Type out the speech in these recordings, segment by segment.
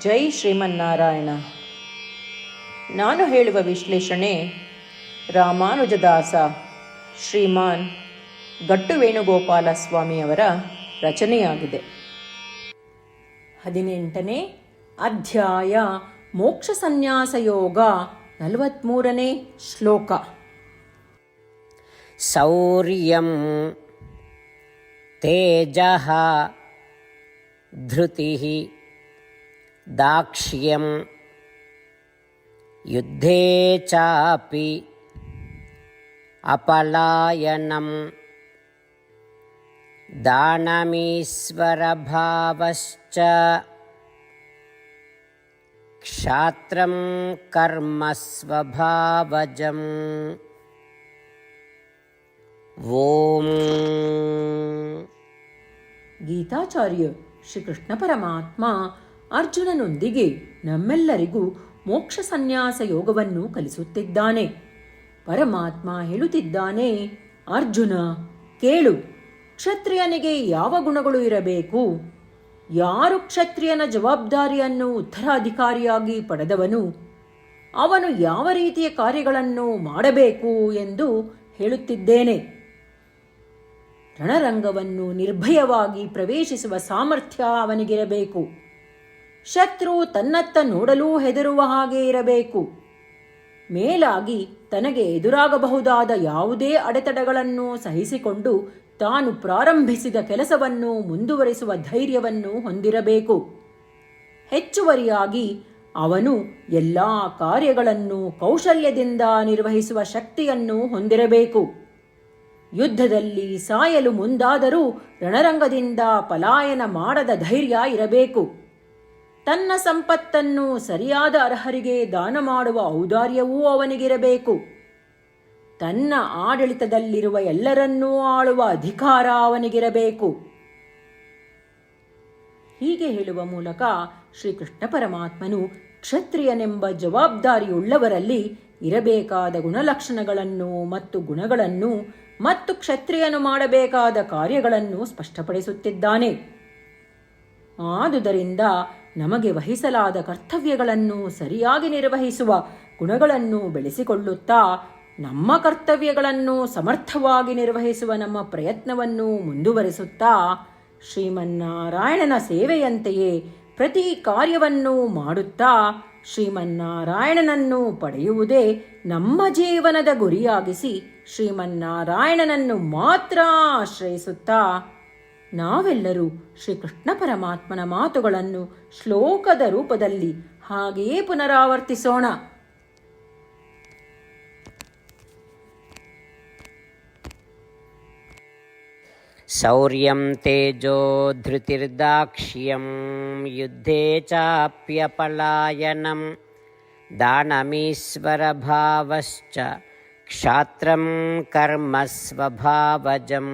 ಜೈ ಶ್ರೀಮನ್ನಾರಾಯಣ. ನಾನು ಹೇಳುವ ವಿಶ್ಲೇಷಣೆ ರಾಮಾನುಜದಾಸ ಶ್ರೀಮಾನ್ ಗಟ್ಟು ವೇಣುಗೋಪಾಲ ಸ್ವಾಮಿಯವರ ರಚನೆಯಾಗಿದೆ. ಹದಿನೆಂಟನೇ ಅಧ್ಯಾಯ ಮೋಕ್ಷ ಸನ್ಯಾಸ ಯೋಗ ನಲವತ್ಮೂರನೇ ಶ್ಲೋಕ. ಸೌರ್ಯಂ ತೇಜಃ ಧೃತಿ दाक्ष्यं युद्धे चापि अपलायनं दानमीश्वरभावश्च क्षात्रं कर्मस्वभावजम् ॐ गीताचार्य श्रीकृष्णपरमात्मा ಅರ್ಜುನನೊಂದಿಗೆ ನಮ್ಮೆಲ್ಲರಿಗೂ ಮೋಕ್ಷ ಸನ್ಯಾಸ ಯೋಗವನ್ನು ಕಲಿಸುತ್ತಿದ್ದಾನೆ. ಪರಮಾತ್ಮ ಹೇಳುತ್ತಿದ್ದಾನೆ, ಅರ್ಜುನ, ಕೇಳು, ಕ್ಷತ್ರಿಯನಿಗೆ ಯಾವ ಗುಣಗಳು ಇರಬೇಕು? ಯಾರು ಕ್ಷತ್ರಿಯನ ಜವಾಬ್ದಾರಿಯನ್ನು ಉತ್ತರಾಧಿಕಾರಿಯಾಗಿ ಪಡೆದವನು? ಅವನು ಯಾವ ರೀತಿಯ ಕಾರ್ಯಗಳನ್ನು ಮಾಡಬೇಕು ಎಂದು ಹೇಳುತ್ತಿದ್ದೇನೆ. ರಣರಂಗವನ್ನು ನಿರ್ಭಯವಾಗಿ ಪ್ರವೇಶಿಸುವ ಸಾಮರ್ಥ್ಯ ಅವನಿಗಿರಬೇಕು. ಶತ್ರು ತನ್ನತ್ತ ನೋಡಲೂ ಹೆದರುವ ಹಾಗೆ ಇರಬೇಕು. ಮೇಲಾಗಿ ತನಗೆ ಎದುರಾಗಬಹುದಾದ ಯಾವುದೇ ಅಡೆತಡೆಗಳನ್ನು ಸಹಿಸಿಕೊಂಡು ತಾನು ಪ್ರಾರಂಭಿಸಿದ ಕೆಲಸವನ್ನು ಮುಂದುವರಿಸುವ ಧೈರ್ಯವನ್ನು ಹೊಂದಿರಬೇಕು. ಹೆಚ್ಚುವರಿಯಾಗಿ ಅವನು ಎಲ್ಲ ಕಾರ್ಯಗಳನ್ನು ಕೌಶಲ್ಯದಿಂದ ನಿರ್ವಹಿಸುವ ಶಕ್ತಿಯನ್ನು ಹೊಂದಿರಬೇಕು. ಯುದ್ಧದಲ್ಲಿ ಸಾಯಲು ಮುಂದಾದರೂ ರಣರಂಗದಿಂದ ಪಲಾಯನ ಮಾಡದ ಧೈರ್ಯ ಇರಬೇಕು. ತನ್ನ ಸಂಪತ್ತನ್ನು ಸರಿಯಾದ ಅರ್ಹರಿಗೆ ದಾನ ಮಾಡುವ ಔದಾರ್ಯವೂ ಅವನಿಗಿರಬೇಕು. ತನ್ನ ಆಡಳಿತದಲ್ಲಿರುವ ಎಲ್ಲರನ್ನೂ ಆಳುವ ಅಧಿಕಾರ ಅವನಿಗಿರಬೇಕು. ಹೀಗೆ ಹೇಳುವ ಮೂಲಕ ಶ್ರೀಕೃಷ್ಣ ಪರಮಾತ್ಮನು ಕ್ಷತ್ರಿಯನೆಂಬ ಜವಾಬ್ದಾರಿಯುಳ್ಳವರಲ್ಲಿ ಇರಬೇಕಾದ ಗುಣಲಕ್ಷಣಗಳನ್ನು ಮತ್ತು ಗುಣಗಳನ್ನು ಮತ್ತು ಕ್ಷತ್ರಿಯನು ಮಾಡಬೇಕಾದ ಕಾರ್ಯಗಳನ್ನು ಸ್ಪಷ್ಟಪಡಿಸುತ್ತಿದ್ದಾನೆ. ಆದುದರಿಂದ ನಮಗೆ ವಹಿಸಲಾದ ಕರ್ತವ್ಯಗಳನ್ನು ಸರಿಯಾಗಿ ನಿರ್ವಹಿಸುವ ಗುಣಗಳನ್ನು ಬೆಳೆಸಿಕೊಳ್ಳುತ್ತಾ ನಮ್ಮ ಕರ್ತವ್ಯಗಳನ್ನು ಸಮರ್ಥವಾಗಿ ನಿರ್ವಹಿಸುವ ನಮ್ಮ ಪ್ರಯತ್ನವನ್ನು ಮುಂದುವರಿಸುತ್ತಾ ಶ್ರೀಮನ್ನಾರಾಯಣನ ಸೇವೆಯಂತೆಯೇ ಪ್ರತಿ ಕಾರ್ಯವನ್ನು ಮಾಡುತ್ತಾ ಶ್ರೀಮನ್ನಾರಾಯಣನನ್ನು ಪಡೆಯುವುದೇ ನಮ್ಮ ಜೀವನದ ಗುರಿಯಾಗಿಸಿ ಶ್ರೀಮನ್ನಾರಾಯಣನನ್ನು ಮಾತ್ರ ಆಶ್ರಯಿಸುತ್ತಾ ನಾವೆಲ್ಲರೂ ಶ್ರೀಕೃಷ್ಣ ಪರಮಾತ್ಮನ ಮಾತುಗಳನ್ನು ಶ್ಲೋಕದ ರೂಪದಲ್ಲಿ ಹಾಗೆಯೇ ಪುನರಾವರ್ತಿಸೋಣ शौर्यं तेजो धृतिर्दाक्ष्यं युद्धे चाप्यपलायनं दानमीश्वरभावश्च क्षात्रं कर्म स्वभावजम्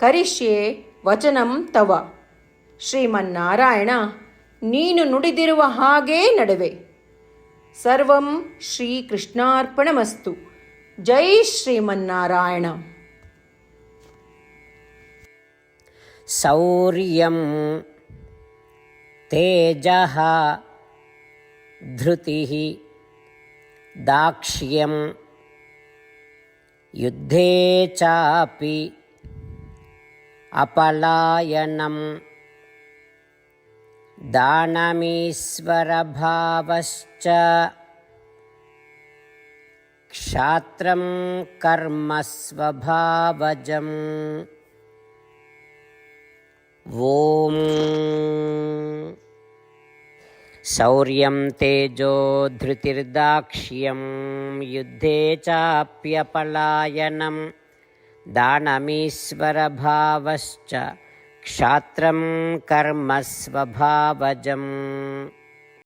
ಕರಿಷ್ಯೆ ವಚನಂ ತವ ಶ್ರೀಮನ್ನಾರಾಯಣ ನೀನು ನುಡಿದಿರುವ ಹಾಗೇ ನಡುವೆ ಸರ್ವಂ ಶ್ರೀಕೃಷ್ಣಾರ್ಪಣಮಸ್ತು ಜೈ ಶ್ರೀಮನ್ನಾರಾಯಣ सौर्यं तेजः धृतिः दाक्ष्यं युद्धे चापि अपलायनं दानमीश्वरभावश्च क्षात्रं कर्म स्वभावजम्। ॐ शौर्यं तेजो धृतिर्दाक्ष्यं। युद्धे चाप्यपलायनं दानमीश्वरभावश्च क्षात्रं कर्म स्वभावजम्